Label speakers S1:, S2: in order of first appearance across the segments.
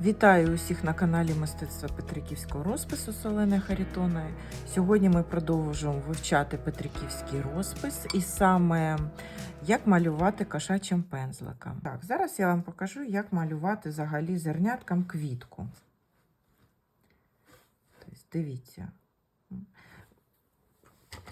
S1: Вітаю усіх на каналі Мистецтва Петриківського розпису Солени Харітоної. Сьогодні ми продовжуємо вивчати Петриківський розпис і саме як малювати кошачим пензликом. Так, зараз я вам покажу, як малювати взагалі зерняткам квітку. Тобто, дивіться.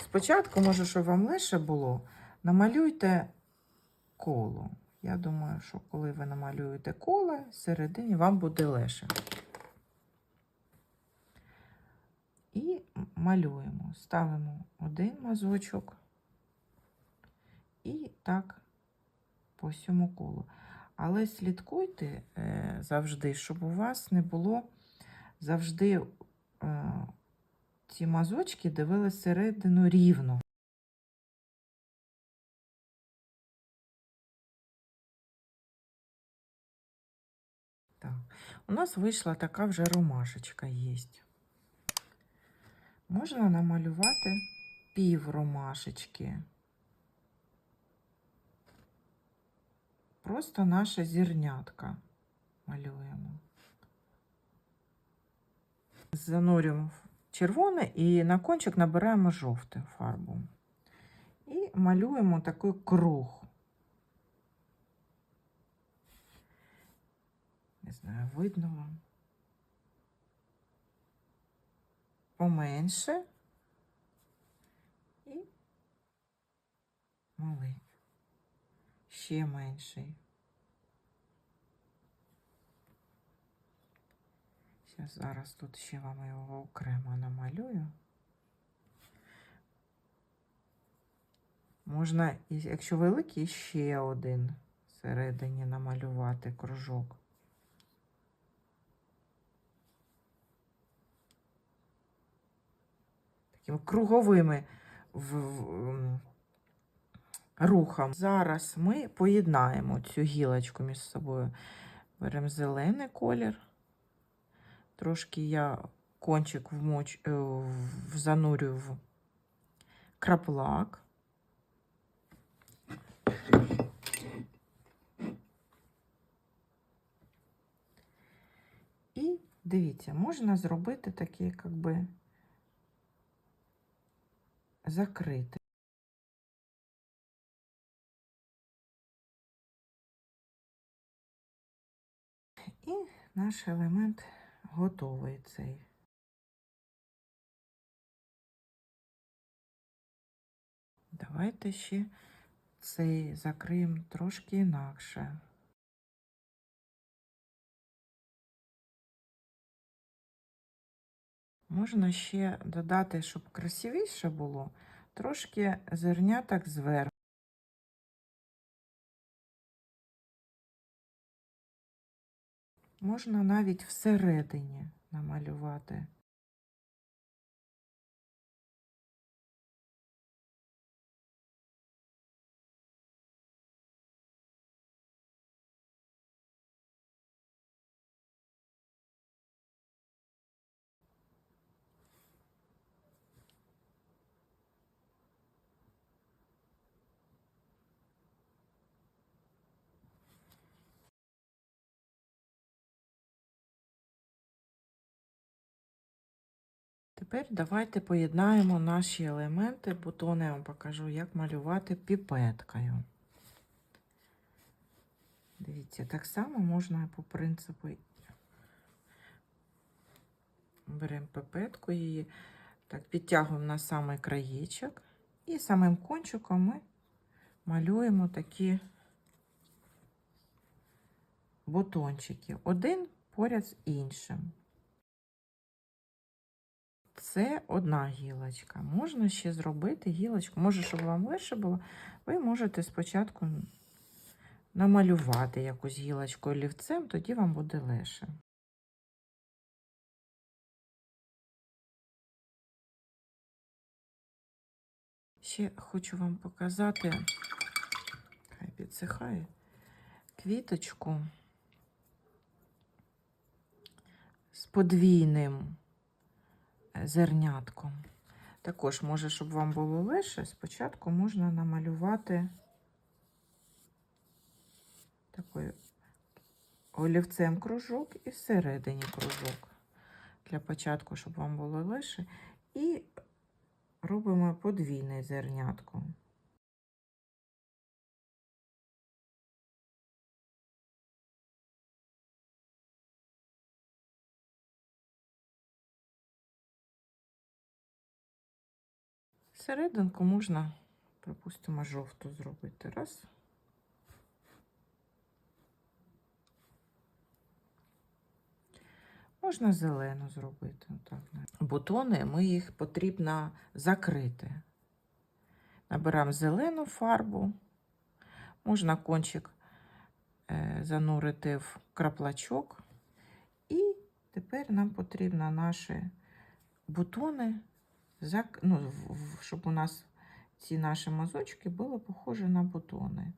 S1: Спочатку, може, щоб вам легше було, намалюйте коло. Я думаю, що коли ви намалюєте коло, всередині вам буде легше. І малюємо. Ставимо один мазочок і так по всьому колу. Але слідкуйте е, завжди, щоб у вас не було завжди е, ці мазочки дивилися середину рівно. у нас вийшла така вже ромашечка є. Можна намалювати пів ромашечки. Просто наша зірнятка малюємо. Занурюємо в червоне і на кончик набираємо жовту фарбу. І малюємо такий круг. Видно вам. Поменше і малий. Ще менший. Зараз, зараз тут ще вам його окремо намалюю. Можна, якщо великий, ще один всередині намалювати кружок. Такими круговими в, в, м, рухом. Зараз ми поєднаємо цю гілочку між собою. Беремо зелений колір. Трошки я кончик вмоч, е, в- занурю в краплак. І дивіться, можна зробити таке, як би закрити. І наш елемент готовий цей. Давайте ще цей закриємо трошки інакше. Можна ще додати, щоб красивіше було, трошки зерняток зверху. Можна навіть всередині намалювати. Тепер давайте поєднаємо наші елементи. Бутони я вам покажу, як малювати піпеткою. Дивіться, так само можна по принципу. Беремо пипетку її, так, підтягуємо на самий краєчок і самим кончиком ми малюємо такі бутончики. Один поряд з іншим. Це одна гілочка. Можна ще зробити гілочку. Може, щоб вам легше було, ви можете спочатку намалювати якусь гілочку олівцем, тоді вам буде легше. Ще хочу вам показати, хай підсихає, квіточку з подвійним зернятком. Також, може, щоб вам було легше, спочатку можна намалювати такою олівцем кружок і всередині кружок. Для початку, щоб вам було легше. І робимо подвійне зернятко. Серединку можна, припустимо, жовту зробити. Раз. Можна зелену зробити. Отак. Бутони ми їх потрібно закрити. Набираємо зелену фарбу, можна кончик е, занурити в краплачок. І тепер нам потрібно наші бутони. Ну, щоб у нас ці наші мазочки були похожі на бутони.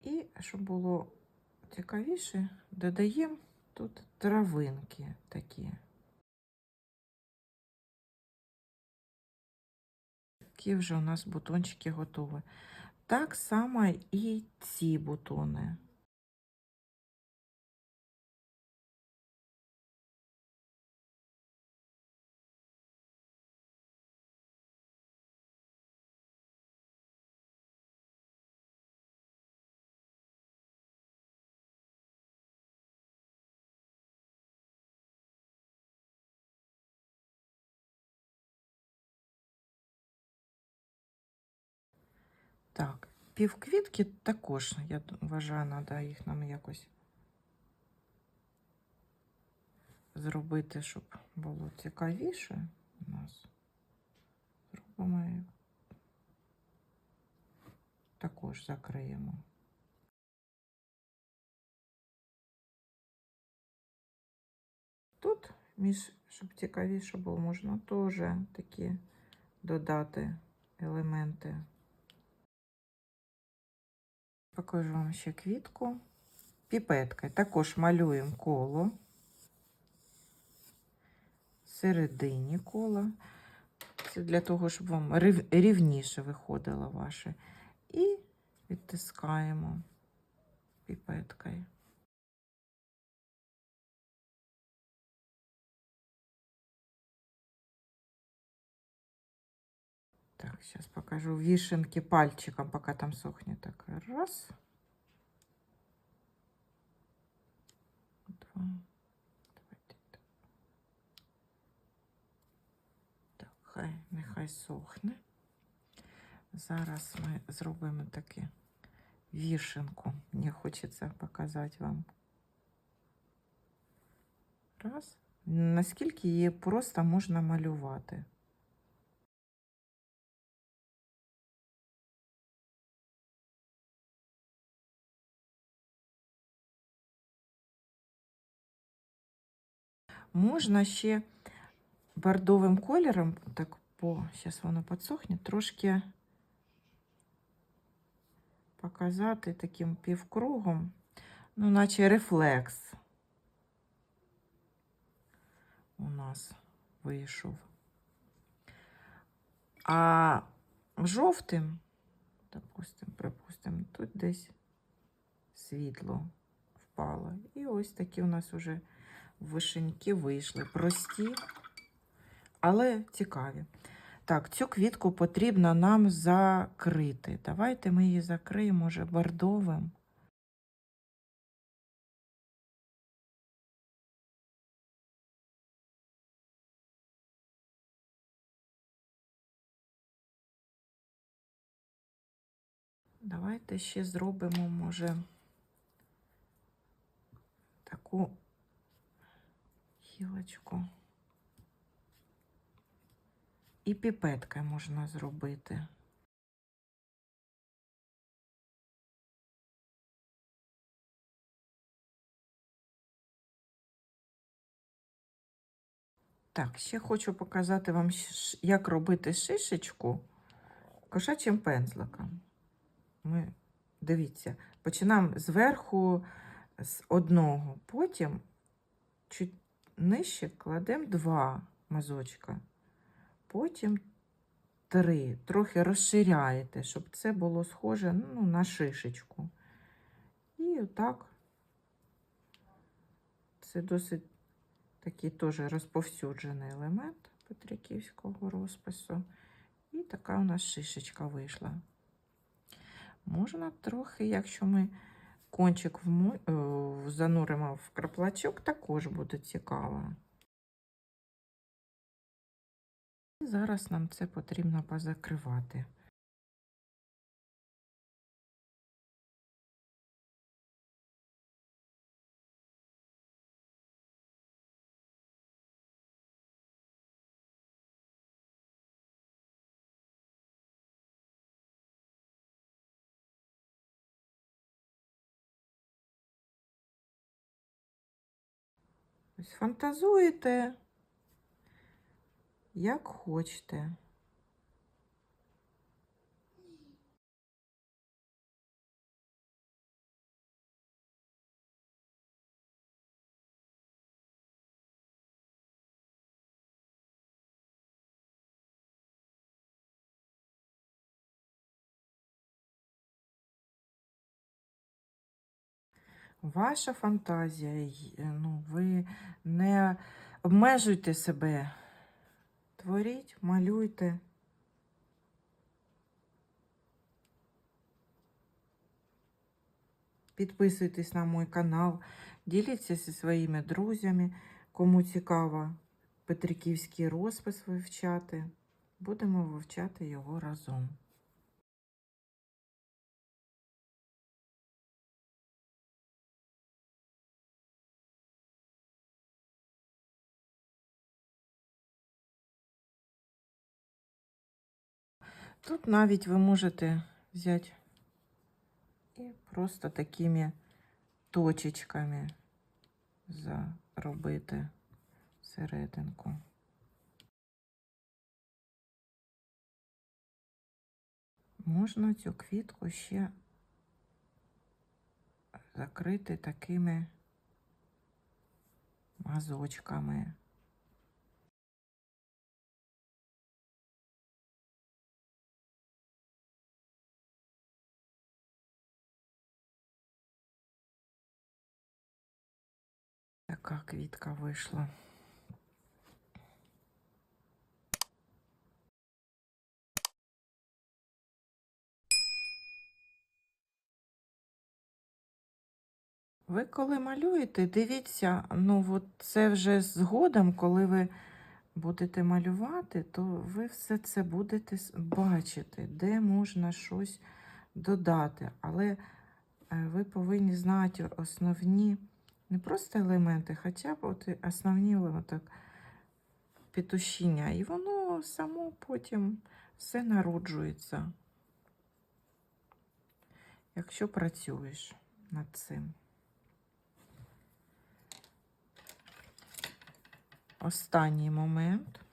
S1: І щоб було цікавіше, додаємо тут травинки такі. Такі вже у нас бутончики готові. Так само і ці бутони. Так, півквітки також, я вважаю, треба їх нам якось зробити, щоб було цікавіше у нас. Зробимо і також закриємо. Тут, між, щоб цікавіше було, можна теж такі додати елементи. Покажу вам ще квітку. Піпеткою також малюємо коло. Середині кола. Це для того, щоб вам рівніше виходило ваше. І відтискаємо піпеткою. Так, сейчас покажу вишенки пальчиком, пока там сохнет. Так, раз. Два. Давайте так. Так, хай, нехай сохне. Зараз ми зробимо таке вішенку. Мені хочеться показати вам. Раз. Наскільки її просто можна малювати. Можна ще бордовим кольором, так по, зараз воно підсохне, трошки показати таким півкругом, ну, наче рефлекс у нас вийшов. А жовтим, допустим, припустимо, тут десь світло впало. І ось такі у нас уже вишеньки вийшли. Прості, але цікаві. Так, цю квітку потрібно нам закрити. Давайте ми її закриємо може бордовим. Давайте ще зробимо, може, таку гілочку. І піпеткою можна зробити. Так, ще хочу показати вам, як робити шишечку кошачим пензликом. Ми, дивіться, починаємо зверху з одного, потім чуть нижче кладемо два мазочка, потім три. Трохи розширяєте, щоб це було схоже ну, на шишечку. І отак. Це досить такий теж розповсюджений елемент петриківського розпису. І така у нас шишечка вийшла. Можна трохи, якщо ми кончик в е, зануримо в краплачок, також буде цікаво. І зараз нам це потрібно позакривати. Ось фантазуєте, як хочете. Ваша фантазія, ну, ви не обмежуйте себе. Творіть, малюйте. Підписуйтесь на мій канал, діліться зі своїми друзями, кому цікаво Петриківський розпис вивчати. Будемо вивчати його разом. Тут навіть ви можете взяти і просто такими точечками заробити серединку. Можна цю квітку ще закрити такими мазочками. Така квітка вийшла. Ви коли малюєте, дивіться, ну от це вже згодом, коли ви будете малювати, то ви все це будете бачити, де можна щось додати. Але е, ви повинні знати основні не просто елементи, хоча б от основні так петушіння. І воно само потім все народжується, якщо працюєш над цим. Останній момент.